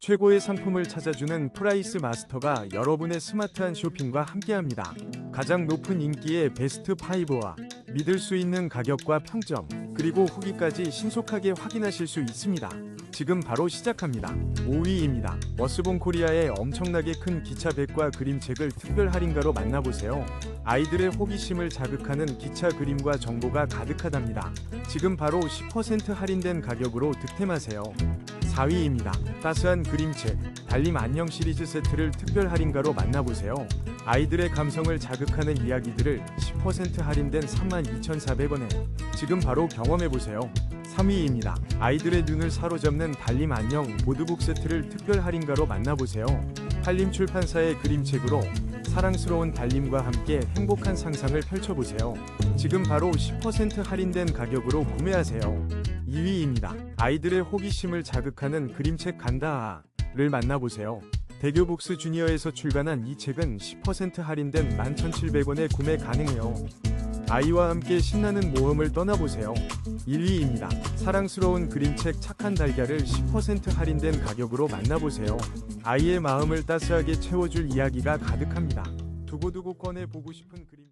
최고의 상품을 찾아주는 프라이스 마스터가 여러분의 스마트한 쇼핑과 함께합니다. 가장 높은 인기의 베스트 5와 믿을 수 있는 가격과 평점, 그리고 후기까지 신속하게 확인하실 수 있습니다. 지금 바로 시작합니다. 5위입니다. 워스본 코리아의 엄청나게 큰 기차 백과 그림책을 특별 할인가로 만나보세요. 아이들의 호기심을 자극하는 기차 그림과 정보가 가득하답니다. 지금 바로 10% 할인된 가격으로 득템하세요. 4위입니다. 따스한 그림책, 달림 안녕 시리즈 세트를 특별 할인가로 만나보세요. 아이들의 감성을 자극하는 이야기들을 10% 할인된 32,400원에 지금 바로 경험해보세요. 3위입니다. 아이들의 눈을 사로잡는 달림 안녕 모드북 세트를 특별 할인가로 만나보세요. 한림 출판사의 그림책으로 사랑스러운 달림과 함께 행복한 상상을 펼쳐보세요. 지금 바로 10% 할인된 가격으로 구매하세요. 2위입니다. 아이들의 호기심을 자극하는 그림책 간다를 만나보세요. 대교북스 주니어에서 출간한 이 책은 10% 할인된 11,700원에 구매 가능해요. 아이와 함께 신나는 모험을 떠나보세요. 1위입니다. 사랑스러운 그림책 착한 달걀을 10% 할인된 가격으로 만나보세요. 아이의 마음을 따스하게 채워줄 이야기가 가득합니다. 두고두고 꺼내 보고 싶은 그림